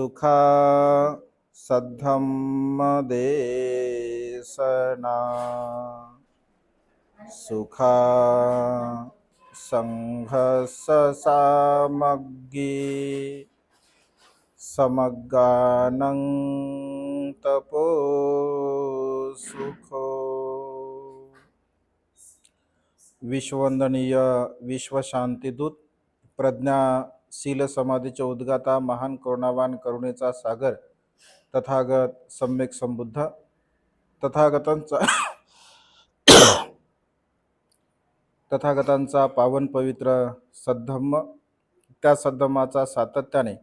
सुखा सद्धम्मदेशना सुखा सङ्घससामग्गी समग्गानं तपो सुखो विश्ववंदनीय विश्वशांतीदूत शील समाधीचे उद्गाता महान करुणावान करुणेचा सागर तथागत सम्यक संबुद्ध तथागतांचा तथागतांचा पावन पवित्र सद्धम्म त्या सद्धम्माचा सातत्याने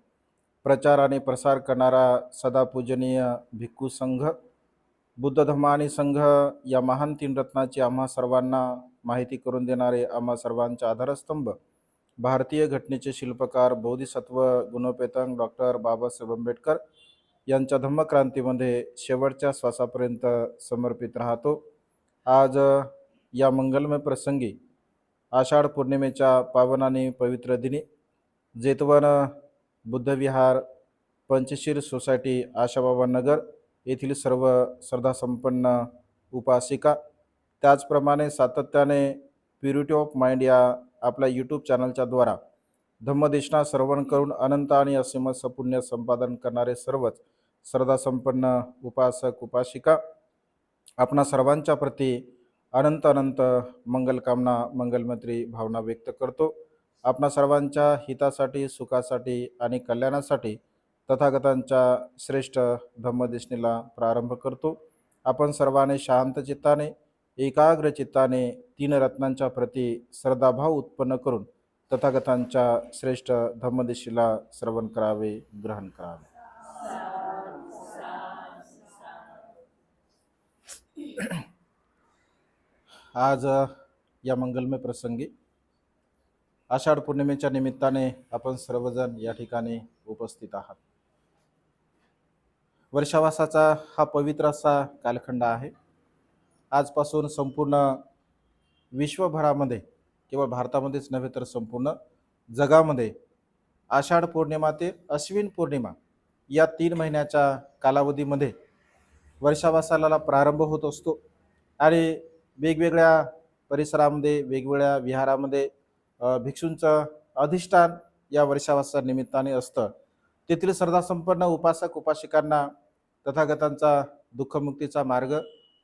प्रचार आणि प्रसार करणारा सदा पूजनीय भिक्खू संघ बुद्ध धम्म आणि संघ या महान तीन रत्नाची आम्हा सर्वांना माहिती करून देणारे आम्हा सर्वांचे आधारस्तंभ भारतीय घटनेचे शिल्पकार बोधिसत्व गुणपेतंग डॉक्टर बाबासाहेब आंबेडकर यांच्या धम्मक्रांतीमध्ये शेवटच्या श्वासापर्यंत समर्पित राहतो. आज या मंगलमय प्रसंगी आषाढ पौर्णिमेच्या पावनाने पवित्र दिनी जेतवन बुद्धविहार पंचशीर सोसायटी आशाबाबा नगर येथील सर्व श्रद्धासंपन्न उपासिका त्याचप्रमाणे सातत्याने प्युरिटी ऑफ माइंड या आपल्या यूट्यूब चॅनलच्या द्वारा. धम्मदेशना श्रवण करून अनंत आणि असीम सपुण्य संपादन करणारे सर्वच श्रद्धासंपन्न उपासक उपासिका आपणा सर्वांच्या प्रती अनंत अनंत मंगलकामना मंगलमैत्री भावना व्यक्त करतो. आपणा सर्वांच्या हितासाठी सुखासाठी आणि कल्याणासाठी तथागतांच्या श्रेष्ठ धम्मदेशनीला प्रारंभ करतो. आपण सर्वांनी शांत चित्ताने एकाग्र चित्ताने तीन रत्नांच्या प्रती श्रद्धाभाव उत्पन्न करून तथागतांच्या श्रेष्ठ धम्मदिशीला श्रवण करावे ग्रहण करावे. आज या मंगलमय प्रसंगी आषाढ पौर्णिमेच्या निमित्ताने आपण सर्वजण या ठिकाणी उपस्थित आहात. वर्षावासाचा हा पवित्र असा कालखंड आहे. आजपासून संपूर्ण विश्वभरामध्ये केवळ भारतामध्येच नव्हे तर संपूर्ण जगामध्ये आषाढ पौर्णिमा ते अश्विन पौर्णिमा या तीन महिन्याच्या कालावधीमध्ये वर्षावासाला प्रारंभ होत असतो. आणि वेगवेगळ्या परिसरामध्ये वेगवेगळ्या विहारामध्ये भिक्षूंचं अधिष्ठान या वर्षावासा निमित्ताने असतं. तेथील श्रद्धासंपन्न उपासक उपासिकांना तथागतांचा दुःखमुक्तीचा मार्ग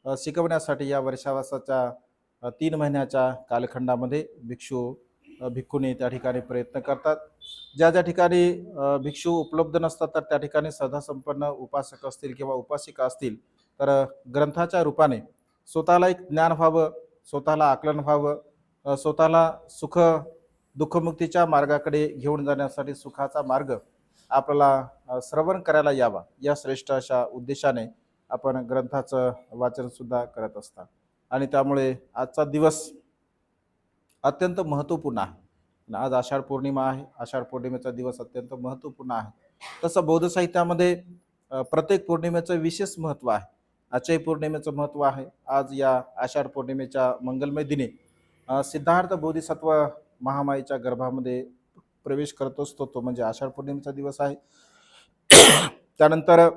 शिकवण्यासाठी या वर्षावासाच्या तीन महिन्याच्या कालखंडामध्ये भिक्षू भिक्खूने त्या ठिकाणी प्रयत्न करतात. ज्या ज्या ठिकाणी भिक्षू उपलब्ध नसतात तर त्या ठिकाणी सदासंपन्न उपासक असतील किंवा उपासिका असतील तर ग्रंथाच्या रूपाने स्वतःला एक ज्ञान व्हावं स्वतःला आकलन व्हावं स्वतःला सुख दुःखमुक्तीच्या मार्गाकडे घेऊन जाण्यासाठी सुखाचा मार्ग आपल्याला श्रवण करायला यावा या श्रेष्ठ अशा उद्देशाने आपण ग्रंथाचं वाचनसुद्धा करत असतात. आणि त्यामुळे आजचा दिवस अत्यंत महत्त्वपूर्ण आहे. आज आषाढ पौर्णिमा आहे. आषाढ पौर्णिमेचा दिवस अत्यंत महत्त्वपूर्ण आहे. तसं बौद्ध साहित्यामध्ये प्रत्येक पौर्णिमेचं विशेष महत्त्व आहे. अचय पौर्णिमेचं महत्त्व आहे. आज या आषाढ पौर्णिमेच्या मंगलमय दिने सिद्धार्थ बोधिसत्व महामाईच्या गर्भामध्ये प्रवेश करत असतो. तो म्हणजे आषाढ पौर्णिमेचा दिवस आहे. त्यानंतर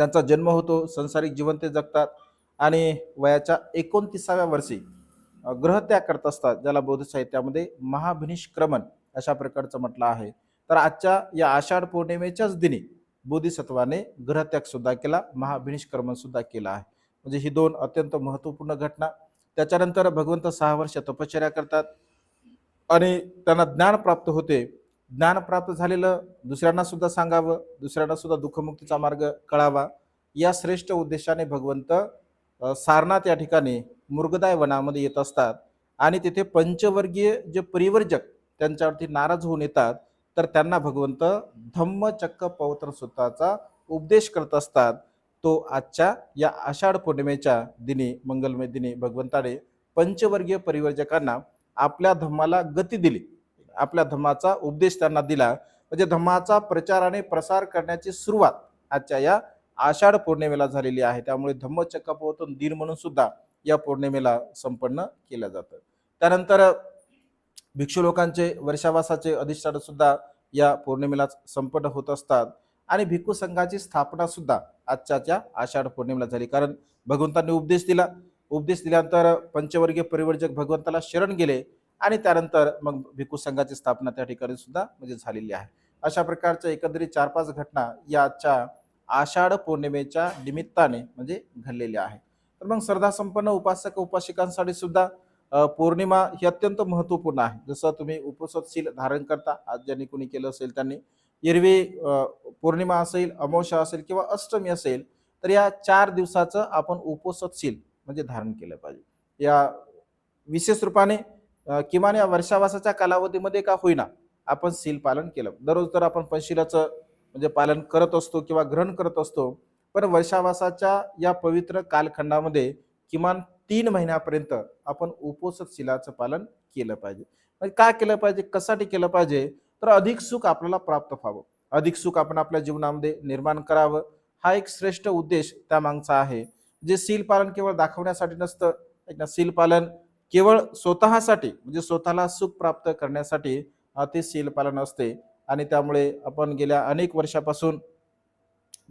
त्यांचा जन्म होतो संसारिक जीवन ते जगतात आणि वयाच्या एकोणतीसाव्या वर्षी ग्रहत्याग करत असतात ज्याला बौद्ध साहित्यामध्ये महाभिनिष्क्रमण अशा प्रकारचं म्हटलं आहे. तर आजच्या या आषाढ पौर्णिमेच्याच दिनी बोधिसत्वाने ग्रहत्याग सुद्धा केला महाभिनिष्क्रमण सुद्धा केला आहे. म्हणजे ही दोन अत्यंत महत्त्वपूर्ण घटना. त्याच्यानंतर भगवंत सहा वर्ष तपश्चर्या करतात आणि त्यांना ज्ञान प्राप्त होते. ज्ञान प्राप्त झालेलं दुसऱ्यांना सुद्धा सांगावं दुसऱ्यांना सुद्धा दुःखमुक्तीचा मार्ग कळावा या श्रेष्ठ उद्देशाने भगवंत सारनाथ या ठिकाणी मृगदाय वनामध्ये येत असतात. आणि तिथे पंचवर्गीय जे परिवर्जक त्यांच्यावरती नाराज होऊन येतात तर त्यांना भगवंत धम्मचक्क पवित्र सुताचा उपदेश करत असतात. तो आजच्या या आषाढ पौर्णिमेच्या दिनी मंगलमय दिनी भगवंताने पंचवर्गीय परिवर्जकांना आपल्या धम्माला गती दिली. आपल्या धम्माचा उपदेश त्यांना दिला. म्हणजे धम्माचा प्रचार आणि प्रसार करण्याची सुरुवात आजच्या या आषाढ पौर्णिमेला झालेली आहे. त्यामुळे धम्मचक्कपवतन दिन म्हणून सुद्धा या पौर्णिमेला संपन्न केलं जातं. त्यानंतर भिक्षू लोकांचे वर्षावासाचे अधिष्ठान सुद्धा या पौर्णिमेला संपन्न होत असतात. आणि भिक्खू संघाची स्थापना सुद्धा आजच्याच्या आषाढ पौर्णिमेला झाली. कारण भगवंतांनी उपदेश दिला. उपदेश दिल्यानंतर पंचवर्गीय परिवर्जक भगवंताला शरण गेले. आणि त्यानंतर मग भिक्खू संघाची स्थापना त्या ठिकाणी सुद्धा म्हणजे झालेली आहे. अशा प्रकारच्या एकंदरीत चार पाच घटना याच्या आषाढ पौर्णिमेच्या निमित्ताने म्हणजे घडलेल्या आहेत. तर मग श्रद्धा संपन्न उपासक उपासिकांसाठी सुद्धा पौर्णिमा ही अत्यंत महत्त्वपूर्ण आहे. जसं तुम्ही उपसतशील धारण करता आज ज्यांनी कोणी केलं असेल त्यांनी. एरवी पौर्णिमा असेल अमावस्या असेल किंवा अष्टमी असेल तर या चार दिवसाचं आपण उपसतशील म्हणजे धारण केलं पाहिजे. या विशेष रूपाने किमान या वर्षावासाच्या कालावधीमध्ये का होईना आपण सील पालन केलं. दररोज तर आपण पंशिलाचं म्हणजे पालन करत असतो किंवा ग्रहण करत असतो पण वर्षावासाच्या या पवित्र कालखंडामध्ये किमान तीन महिन्यापर्यंत आपण उपोषक शिलाचं पालन केलं पाहिजे. म्हणजे काय केलं पाहिजे? कशासाठी केलं पाहिजे? तर अधिक सुख आपल्याला प्राप्त व्हावं. अधिक सुख आपण आपल्या जीवनामध्ये निर्माण करावं. हा एक श्रेष्ठ उद्देश त्या मागचा आहे. जे सील पालन केवळ दाखवण्यासाठी नसतं ऐक ना सील पालन केवळ स्वतःसाठी म्हणजे स्वतःला सुख प्राप्त करण्यासाठी अतिशील ते सील पालन असते. आणि त्यामुळे आपण गेल्या अनेक वर्षापासून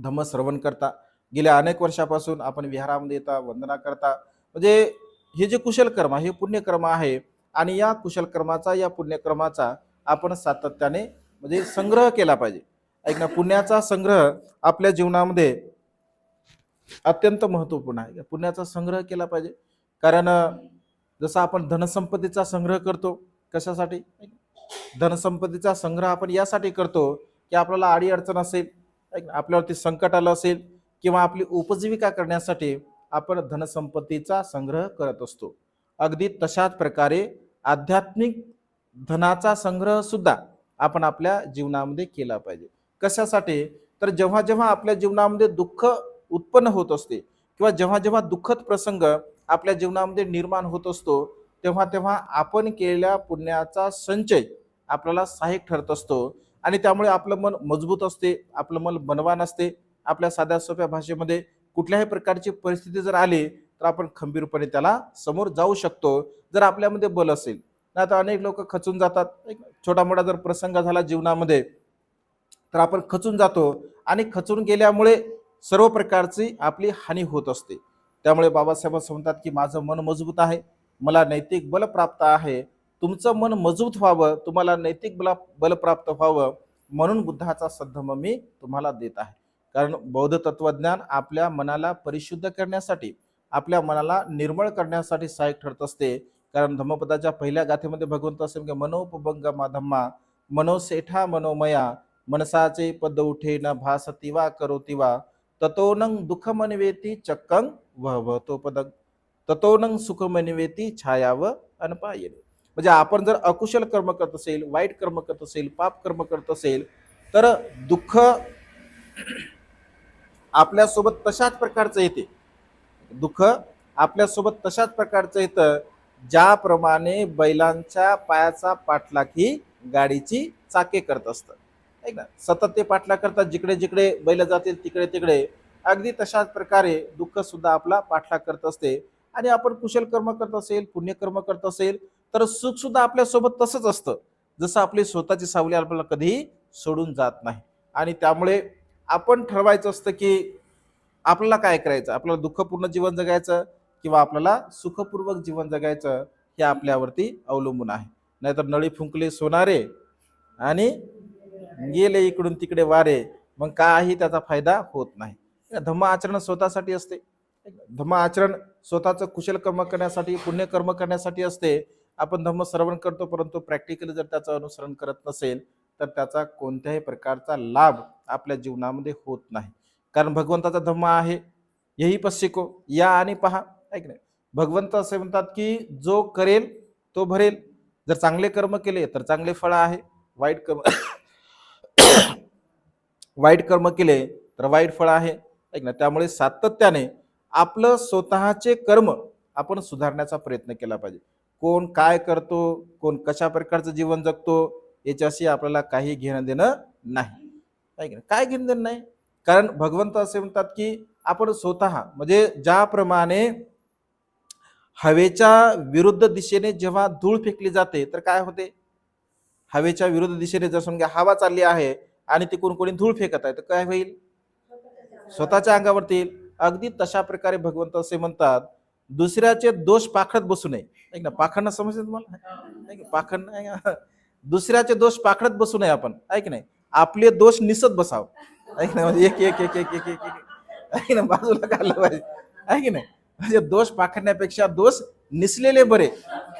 धम्म श्रवण करता. गेल्या अनेक वर्षापासून आपण विहारामध्ये येता वंदना करता. म्हणजे हे जे कुशलकर्म आहे, हे पुण्यकर्म आहे. आणि या कुशलकर्माचा या पुण्यकर्माचा आपण सातत्याने म्हणजे संग्रह केला पाहिजे. ऐक ना पुण्याचा संग्रह आपल्या जीवनामध्ये अत्यंत महत्त्वपूर्ण आहे. पुण्याचा संग्रह केला पाहिजे. कारण जसं आपण धनसंपत्तीचा संग्रह करतो कशासाठी? धनसंपत्तीचा संग्रह आपण यासाठी करतो की आपल्याला आडी अडचण असेल आपल्यावरती संकट आलं असेल किंवा आपली उपजीविका करण्यासाठी आपण धनसंपत्तीचा संग्रह करत असतो. अगदी तशाच प्रकारे आध्यात्मिक धनाचा संग्रह सुद्धा आपण आपल्या जीवनामध्ये केला पाहिजे. कशासाठी? तर जेव्हा जेव्हा आपल्या जीवनामध्ये दुःख उत्पन्न होत असते किंवा जेव्हा जेव्हा दुःखद प्रसंग आपल्या जीवनामध्ये निर्माण होत असतो तेव्हा तेव्हा आपण केलेल्या पुण्याचा संचय आपल्याला सहाय्यक ठरत असतो. आणि त्यामुळे आपलं मन मजबूत असते आपलं मन बनवान असते. आपल्या साध्या सोप्या भाषेमध्ये कुठल्याही प्रकारची परिस्थिती जर आली तर आपण खंबीरपणे त्याला समोर जाऊ शकतो जर आपल्यामध्ये बल असेल. नाही तर अनेक लोक खचून जातात. एक छोटा मोठा जर प्रसंग झाला जीवनामध्ये तर आपण खचून जातो. आणि खचून गेल्यामुळे सर्व प्रकारची आपली हानी होत असते. त्यामुळे बाबासाहेब असं म्हणतात की माझं मन मजबूत आहे मला नैतिक बल प्राप्त आहे. तुमचं मन मजबूत व्हावं तुम्हाला नैतिक बला बल प्राप्त व्हावं म्हणून बुद्धाचा सद्धम मी तुम्हाला देत आहे. कारण बौद्ध तत्वज्ञान आपल्या मनाला परिशुद्ध करण्यासाठी आपल्या मनाला निर्मळ करण्यासाठी सहाय्यक ठरत असते. कारण धम्मपदाच्या पहिल्या गाथेमध्ये भगवंत असे म्हणजे मनोपभंग धम्मा मनोसेठा मनोमया मनसाचे पद उठे न भासती वा करोती वा ततोनंग दुःख मनवेती चक्कंग वहवतो पदक ततोनंग सुख मनवेती छायाव अनपायने। म्हणजे आपण जर अकुशल कर्म करत असेल वाईट कर्म करत असेल पाप कर्म करत असेल तर दुःख आपल्यासोबत तशाच प्रकारचं येते. दुःख आपल्यासोबत तशाच प्रकारचं येतं ज्याप्रमाणे बैलांच्या पायाचा पाठलाग ही गाडीची चाके करत असतं. ऐक ना? सतत ते पाठलाग करतात जिकडे जिकडे बैल जातील तिकडे तिकडे अगदी तशाच प्रकारे दुःख सुद्धा आपला पाठलाग करत असते. आणि आपण कुशल कर्म करत असेल पुण्यकर्म करत असेल तर सुख सुद्धा आपल्यासोबत तसंच असतं. जसं आपली स्वतःची सावली आपल्याला कधीही सोडून जात नाही. आणि त्यामुळे आपण ठरवायचं असतं की आपल्याला काय करायचं? आपल्याला दुःखपूर्ण जीवन जगायचं किंवा आपल्याला सुखपूर्वक जीवन जगायचं हे आपल्यावरती अवलंबून आहे. नाहीतर नळी फुंकले सोनारे आणि गेले इकडून तिकडे वारे मग काही त्याचा फायदा होत नाही. धम्म आचरण स्वतःसाठी असते. धम्म आचरण स्वतःचं कुशल कर्म करण्यासाठी पुण्यकर्म करण्यासाठी असते. आपण धम्म श्रवण करतो परंतु प्रॅक्टिकली जर त्याचं अनुसरण करत नसेल तर त्याचा कोणत्याही प्रकारचा लाभ आपल्या जीवनामध्ये होत नाही. कारण भगवंताचा धम्म आहे यही पश्चिको या आणि पहा. ऐक नाही? भगवंत असे म्हणतात की जो करेल तो भरेल. जर चांगले कर्म केले तर चांगले फळ आहे. वाईट कर्म वाईट कर्म केले तर वाईट फळ आहे. ऐक ना त्यामुळे सातत्याने आपलं स्वतःचे कर्म आपण सुधारण्याचा प्रयत्न केला पाहिजे. कोण काय करतो कोण कशा प्रकारचं जीवन जगतो याच्याशी आपल्याला काही घेणं देणं नाही. ऐक ना काय घेणं देणं नाही? कारण भगवंत असे म्हणतात की आपण स्वतः म्हणजे ज्याप्रमाणे हवेच्या विरुद्ध दिशेने जेव्हा धूळ फेकली जाते तर काय होते? हवेच्या विरुद्ध दिशेने जर समजा हवा चालली आहे आणि तिकडून कोणी धूळ फेकत आहे तर काय होईल? स्वतःच्या अंगावरती येईल. अगदी तशा प्रकारे भगवंत असे म्हणतात दुसऱ्याचे दोष पाखडत बसू नये. ऐक ना पाखडणं समजते तुम्हाला? पाखड दुसऱ्याचे दोष पाखडत बसू नये आपण. ऐक नाही आपले दोष निसत बसाव. ऐक ना म्हणजे एक एक एक एक एक एक एक. ऐक ना बाजूला काढलं पाहिजे. ऐक नाही म्हणजे दोष पाखडण्यापेक्षा दोष निसलेले बरे.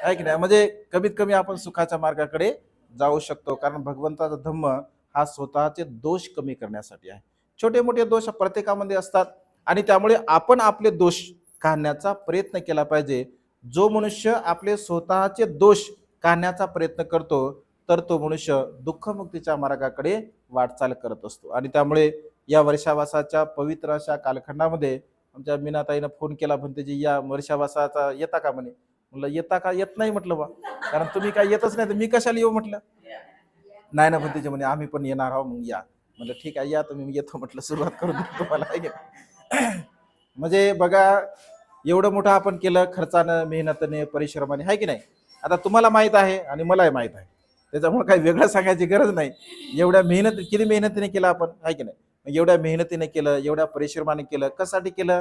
ऐक नाही म्हणजे कमीत कमी आपण सुखाच्या मार्गाकडे जाऊ शकतो. कारण भगवंताचा धम्म हा स्वतःचे दोष कमी करण्यासाठी आहे. छोटे मोठे दोष प्रत्येकामध्ये असतात. आणि त्यामुळे आपण आपले दोष काढण्याचा प्रयत्न केला पाहिजे. जो मनुष्य आपले स्वतःचे दोष काढण्याचा प्रयत्न करतो तर तो मनुष्य दुःखमुक्तीच्या मार्गाकडे वाटचाल करत असतो. आणि त्यामुळे या वर्षावासाच्या पवित्र अशा कालखंडामध्ये आमच्या मीनाताईनं फोन केला म्हणते जी या वर्षावासाचा येता का म्हणे? म्हणलं येता का? येत नाही म्हटलं बा. कारण तुम्ही काय येतच नाही तर मी कशाला येऊ? म्हटलं. नाही ना म्हणते म्हणे आम्ही पण येणार आहोत मग या. म्हटलं ठीक आहे या तुम्ही येतो म्हटलं सुरुवात करून तुम्हाला. आहे की म्हणजे बघा एवढं मोठं आपण केलं खर्चानं मेहनतीने परिश्रमाने आहे की नाही? आता तुम्हाला माहीत आहे आणि मलाही माहीत आहे. त्याच्यामुळे काही वेगळं सांगायची गरज नाही. एवढ्या मेहनत किती मेहनतीने केलं आपण आहे की नाही? मग एवढ्या मेहनतीने केलं एवढ्या परिश्रमाने केलं कशासाठी केलं?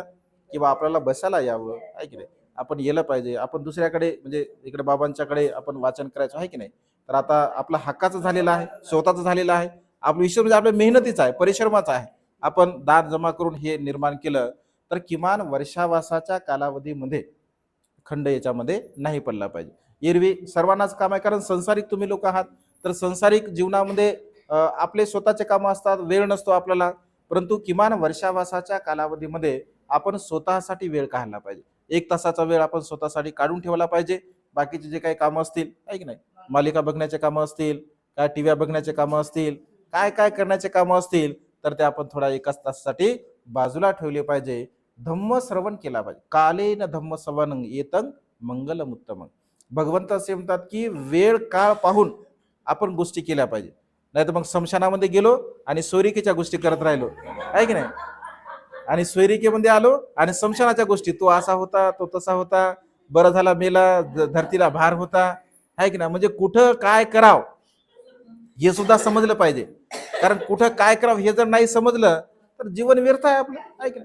किंवा आपल्याला बसायला यावं आहे की नाही? आपण येलं पाहिजे. आपण दुसऱ्याकडे म्हणजे इकडे बाबांच्याकडे आपण वाचन करायचं आहे की नाही? तर आता आपला हक्काचं झालेलं आहे स्वतःचं झालेलं आहे. आपलं विश्व म्हणजे आपल्या मेहनतीचा आहे परिश्रमाचा आहे. आपण दान जमा करून हे निर्माण केलं तर किमान वर्षावासाच्या कालावधीमध्ये खंड याच्यामध्ये नाही पडला पाहिजे. एरवी सर्वांनाच काम आहे कारण संसारिक तुम्ही लोक आहात तर संसारिक जीवनामध्ये आपले स्वतःचे कामं असतात वेळ नसतो आपल्याला परंतु किमान वर्षावासाच्या कालावधीमध्ये आपण स्वतःसाठी वेळ काढला पाहिजे. एक तासाचा वेळ आपण स्वतःसाठी काढून ठेवला पाहिजे बाकीचे जे काही कामं असतील आहे की नाही? मालिका बघण्याचे कामं असतील काय टीव्या बघण्याचे कामं असतील काय काय करण्याचे कामं असतील तर ते आपण थोडा एकाच तासासाठी बाजूला ठेवले पाहिजे. धम्म श्रवण केला पाहिजे. कालेन धम्म श्रवण येतं मंगलम उत्तम भगवंत असे म्हणतात की वेळ काळ पाहून आपण गोष्टी केल्या पाहिजे. नाही तर मग स्मशानामध्ये गेलो आणि सोयरिकेच्या गोष्टी करत राहिलो. आहे की नाही? आणि सोयरिकेमध्ये आलो आणि स्मशानाच्या गोष्टी तो असा होता तो तसा होता. बरं झाला मेला ध- धरतीला भार होता. आहे की नाही? म्हणजे कुठं काय करावं? हे सुद्धा समजलं पाहिजे. कारण कुठं काय करावं हे जर नाही समजलं तर जीवन व्यर्थ आहे आपलं. आहे की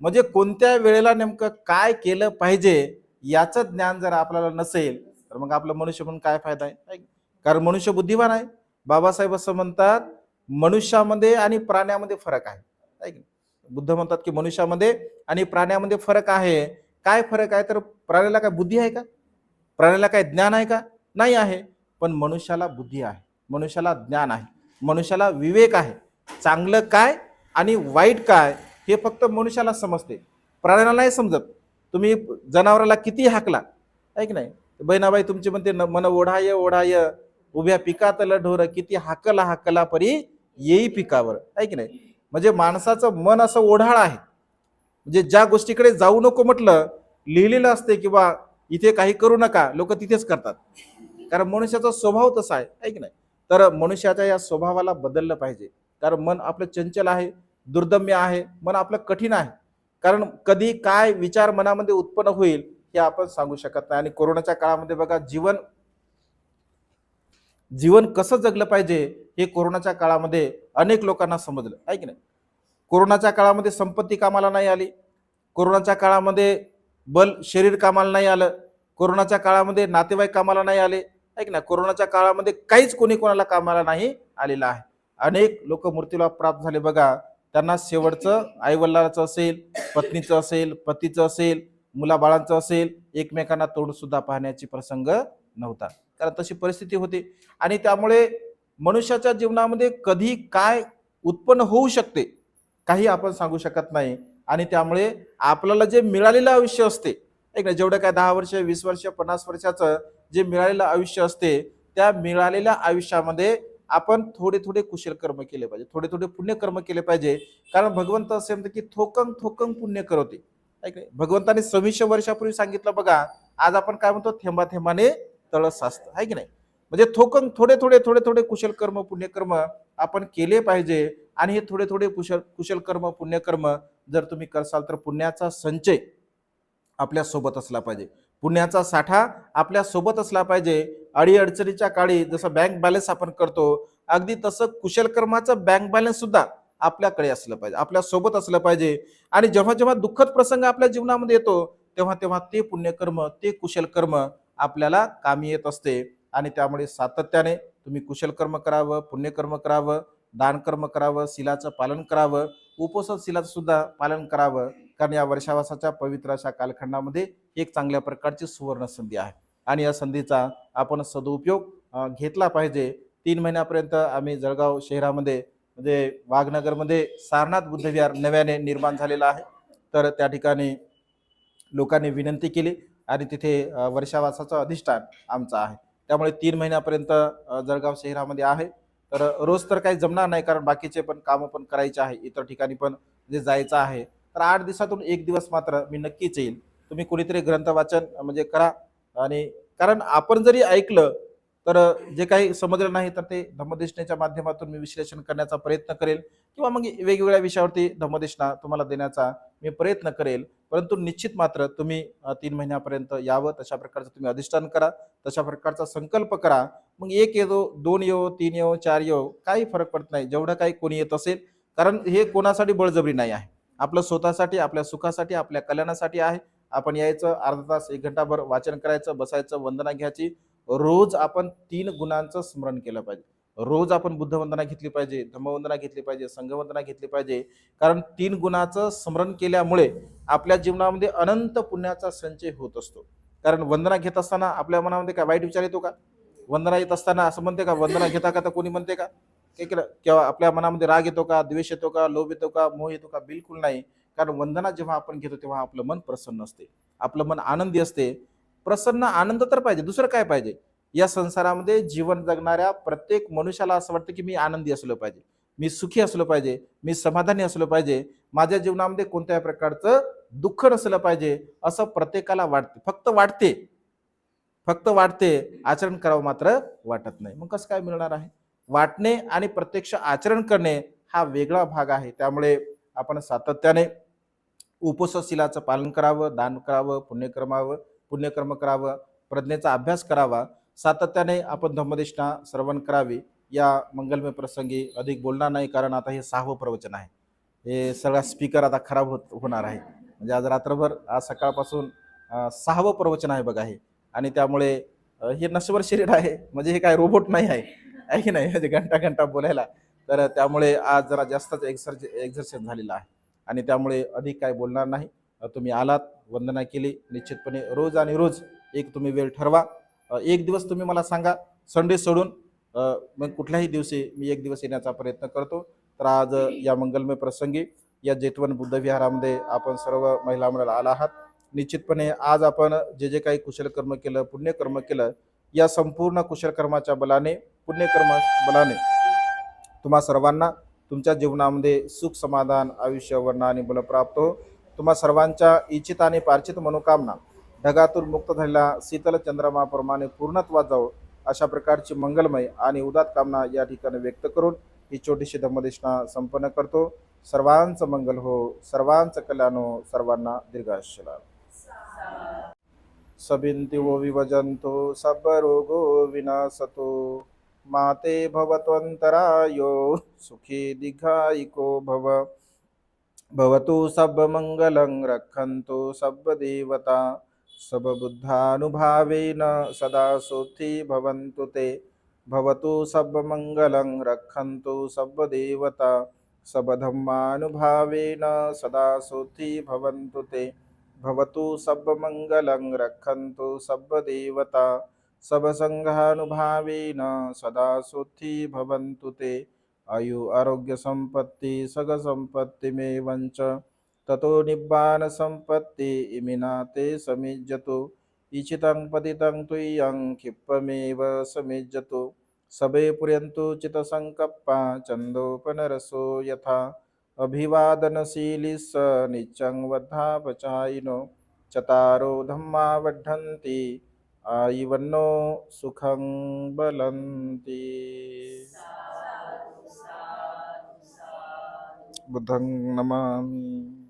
म्हणजे कोणत्या वेळेला नेमकं काय केलं पाहिजे याचं ज्ञान जर आपल्याला नसेल तर मग आपलं मनुष्य म्हणून काय फायदा आहे? कारण मनुष्य बुद्धिमान आहे. बाबासाहेब असं म्हणतात मनुष्यामध्ये आणि प्राण्यामध्ये फरक आहे. की बुद्ध म्हणतात की मनुष्यामध्ये आणि प्राण्यामध्ये फरक आहे. काय फरक आहे? तर प्राण्याला काय बुद्धी आहे का? प्राण्याला काय ज्ञान आहे का? नाही आहे. पण मनुष्याला बुद्धी आहे. मनुष्याला ज्ञान आहे. मनुष्याला विवेक आहे. चांगलं काय आणि वाईट काय हे फक्त मनुष्याला समजते. प्राण्याला नाही समजत. तुम्ही जनावराला किती हाकला? आहे की नाही? बहिणाबाई तुमची म्हणते न- मन ओढाय ओढाय. उभ्या पिकातलं ढोर किती हाकला हाकला परी येई पिकावर. आहे की नाही? म्हणजे माणसाचं मन असं ओढाळ आहे. म्हणजे ज्या गोष्टीकडे जाऊ नको म्हटलं लिहिलेलं असते किंवा इथे काही करू नका. लोक तिथेच करतात. कारण मनुष्याचा स्वभाव तसा आहे. आहे की नाही? तर मनुष्याच्या या स्वभावाला बदललं पाहिजे. कारण मन आपलं चंचल आहे दुर्दम्य आहे मन आपलं कठीण आहे. कारण कधी काय विचार मनामध्ये उत्पन्न होईल हे आपण सांगू शकत नाही. आणि कोरोनाच्या काळामध्ये बघा जीवन जीवन कसं जगलं पाहिजे हे कोरोनाच्या काळामध्ये अनेक लोकांना समजलं. आहे की नाही? कोरोनाच्या काळामध्ये संपत्ती कामाला नाही आली. कोरोनाच्या काळामध्ये बल शरीर कामाला नाही आलं. कोरोनाच्या काळामध्ये नातेवाईक कामाला नाही आले. ऐक ना कोरोनाच्या काळामध्ये काहीच कोणी कोणाला कामाला नाही आलेलं आहे. अनेक लोक मृत्यूला प्राप्त झाले. बघा त्यांना शेवटचं आईवडिलाचं असेल पत्नीचं असेल पतीचं असेल मुलाबाळांचं असेल एकमेकांना तोड सुद्धा पाहण्याची प्रसंग नव्हता. कारण तशी परिस्थिती होती. आणि त्यामुळे मनुष्याच्या जीवनामध्ये कधी काय उत्पन्न होऊ शकते काही आपण सांगू शकत नाही. आणि त्यामुळे आपल्याला जे मिळालेलं आयुष्य असते ऐक ना जेवढं काय दहा वर्ष वीस वर्ष पन्नास वर्षाचं जे मिळालेलं आयुष्य असते त्या मिळालेल्या आयुष्यामध्ये आपण थोडे थोडे कुशल कर्म केले पाहिजे. थोडे थोडे पुण्यकर्म केले पाहिजे. कारण भगवंत असे म्हणते की थोकंग थोकंग पुण्य करवते ऐक नाही? भगवंताने सव्वीसशे वर्षापूर्वी सांगितलं बघा आज आपण काय म्हणतो थेंबा थेंबाने तळ साचतं. आहे की नाही? म्हणजे थोकंग थोडे थोडे थोडे थोडे कुशल कर्म पुण्यकर्म आपण केले पाहिजे. आणि हे थोडे थोडे कुशल कुशल कर्म पुण्यकर्म जर तुम्ही करसाल तर पुण्याचा संचय आपल्यासोबत असला पाहिजे. पुण्याचा साठा आपल्यासोबत असला पाहिजे. अडीअडचणीच्या काळी जसं बँक बॅलन्स आपण करतो अगदी तसं कुशलकर्माचं बँक बॅलन्स सुद्धा आपल्याकडे असलं पाहिजे आपल्यासोबत असलं पाहिजे. आणि जेव्हा जेव्हा दुःखद प्रसंग आपल्या जीवनामध्ये येतो तेव्हा तेव्हा ते पुण्यकर्म ते कुशलकर्म आपल्याला कामी येत असते. आणि त्यामुळे सातत्याने तुम्ही कुशलकर्म करावं पुण्यकर्म करावं दानकर्म करावं शिलाचं पालन करावं उपोषण शिलाचं सुद्धा पालन करावं. कारण या वर्षावासाच्या पवित्र अशा कालखंडामध्ये एक चांगल्या प्रकारची सुवर्ण संधी आहे. आणि या संधीचा आपण सदुपयोग घेतला पाहिजे. तीन महिन्यापर्यंत आम्ही जळगाव शहरामध्ये म्हणजे वाघनगरमध्ये सारनाथ बुद्धविहार नव्याने निर्माण झालेला आहे. तर त्या ठिकाणी लोकांनी विनंती केली आणि तिथे वर्षावासाचं अधिष्ठान आमचं आहे. त्यामुळे तीन महिन्यापर्यंत जळगाव शहरामध्ये आहे. तर रोज तर काही जमणार नाही कारण बाकीचे पण कामं पण करायचे आहे इतर ठिकाणी पण जे जायचं आहे. तर आठ दिवसातून एक दिवस मात्र मी नक्कीच येईल तुम्ही कुणीतरी ग्रंथ वाचन म्हणजे करा. आणि कारण आपण जरी ऐकलं तर जे काही समजलं नाही तर ते धम्मदेशनेच्या माध्यमातून मी विश्लेषण करण्याचा प्रयत्न करेल. किंवा मग वेगवेगळ्या विषयावरती धर्मदेशना तुम्हाला देण्याचा मी प्रयत्न करेल. परंतु निश्चित मात्र तुम्ही तीन महिन्यापर्यंत यावं तशा प्रकारचं तुम्ही अधिष्ठान करा तशा प्रकारचा संकल्प करा. मग एक येतो दोन येऊ तीन येऊ चार येऊ काही फरक पडत नाही. जेवढं काही कोणी येत असेल कारण हे कोणासाठी बळजबरी नाही आहे. आपलं स्वतःसाठी आपल्या सुखासाठी आपल्या कल्याणासाठी आहे. आपण यायचं अर्धा तास एक घंटाभर वाचन करायचं बसायचं वंदना घ्यायची. रोज आपण तीन गुणांचं स्मरण केलं पाहिजे. रोज आपण बुद्धवंदना घेतली पाहिजे धम्मवंदना घेतली पाहिजे संघवंदना घेतली पाहिजे. कारण तीन गुणाचं स्मरण केल्यामुळे आपल्या जीवनामध्ये अनंत पुण्याचा संचय होत असतो. कारण वंदना घेत असताना आपल्या मनामध्ये काय वाईट विचार येतो का? वंदना येत असताना असं म्हणते का वंदना घेता का तर कोणी म्हणते का? काय केलं किंवा आपल्या मनामध्ये राग येतो का द्वेष येतो का लोभ येतो का मोह येतो का? बिलकुल नाही. कारण वंदना जेव्हा आपण घेतो तेव्हा आपलं मन प्रसन्न असते. आपलं मन आनंदी असते. प्रसन्न आनंद तर पाहिजे दुसरं काय पाहिजे? या संसारामध्ये जीवन जगणाऱ्या प्रत्येक मनुष्याला असं वाटतं की मी आनंदी असलो पाहिजे मी सुखी असलो पाहिजे मी समाधानी असलो पाहिजे माझ्या जीवनामध्ये कोणत्याही प्रकारचं दुःख नसलं पाहिजे असं प्रत्येकाला वाटते. फक्त वाटते. फक्त वाटते आचरण करावं मात्र वाटत नाही. मग कसं काय मिळणार आहे? वाटणे आणि प्रत्यक्ष आचरण करणे हा वेगळा भाग आहे. त्यामुळे आपण सातत्याने उपसशिलाचं पालन करावं दान करावं पुण्यक्रमावं पुण्यकर्म करावं प्रज्ञेचा अभ्यास करावा सातत्याने आपण धम्मदेशना श्रवण करावी. या मंगलमय प्रसंगी अधिक बोलणार नाही कारण आता हे सहावं प्रवचन आहे. हे सगळा स्पीकर आता खराब होत होणार आहे. म्हणजे आज रात्रभर आज सकाळपासून सहावं प्रवचन आहे बघा हे. आणि त्यामुळे हे नश्वर शरीर आहे. म्हणजे हे काय रोबोट नाही आहे. आहे की नाही? म्हणजे घंटा घंटा बोलायला. तर त्यामुळे आज जरा जास्तच एक्सर्ज एक्झर्शन झालेलं आहे. आणि त्यामुळे अधिक काय बोलणार नाही. तुम्ही आलात वंदना केली. निश्चितपणे रोज आणि रोज एक तुम्ही वेळ ठरवा. एक दिवस तुम्ही मला सांगा संडे सोडून मग कुठल्याही दिवशी मी एक दिवस येण्याचा प्रयत्न करतो. तर आज या मंगलमय प्रसंगी या जेतवन बुद्धविहारामध्ये आपण सर्व महिला मंडळ आला आहात. निश्चितपणे आज आपण जे जे काही कुशल कर्म केलं पुण्यकर्म केलं या संपूर्ण कुशलकर्माच्या बलाने पुण्यकर्म बलाने तुम्हा सर्वांना तुमच्या जीवनामध्ये सुख समाधान आयुष्य वर्ण आणि बल प्राप्त हो. तुम्हा सर्वांच्या इच्छित आणि पार्चित मनोकामना ढगातून मुक्त झालेला शीतल चंद्रमाप्रमाणे पूर्णत्वा जावो अशा प्रकारची मंगलमय आणि उदात कामना या ठिकाणी व्यक्त करून ही छोटीशी धम्मदेशना संपन्न करतो. सर्वांचं मंगल हो सर्वांचं कल्याण हो सर्वांना दीर्घायुष्य लाभ. वो वो सब रोगो विनाशतो माते भवत्वन्तरायो सुखी दिघायिको भव। भवतु सब सर्वमङ्गलं रक्षन्तु देवता सबबुद्धानुभावेन सदा सुखी भवन्तु ते। भवतु सबमङ्गलं रक्षन्तु सबदेवता सबधम्मानुभावेन सदा सुखी भवन्तु ते। भवतु सबमङ्गलं रक्षन्तु सबदेवता सबसङ्घानुभावेन सदा सुखी भवन्तु ते। आयु आरोग्यसम्पत्ति सगसम्पत्तिमेवञ्च ततो निब्बाणसम्पत्ति इमिना ते समिज्यतु। इचितं पतितं तुय्यं क्षिप्पमेव समिज्यतु। सबे पुर्यन्तु चितसङ्कप्पा चन्दोपनरसो यथा। अभिवादनशीली स नित्यं वद्धापचायिनो चतारो धम्मा वर्धन्ति आयिवन्नो सुखं बलन्ति। बुद्धं नमामि।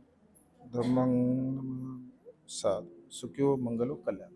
धम्मं नमामि साधु सुखियो मंगलो कल्याण।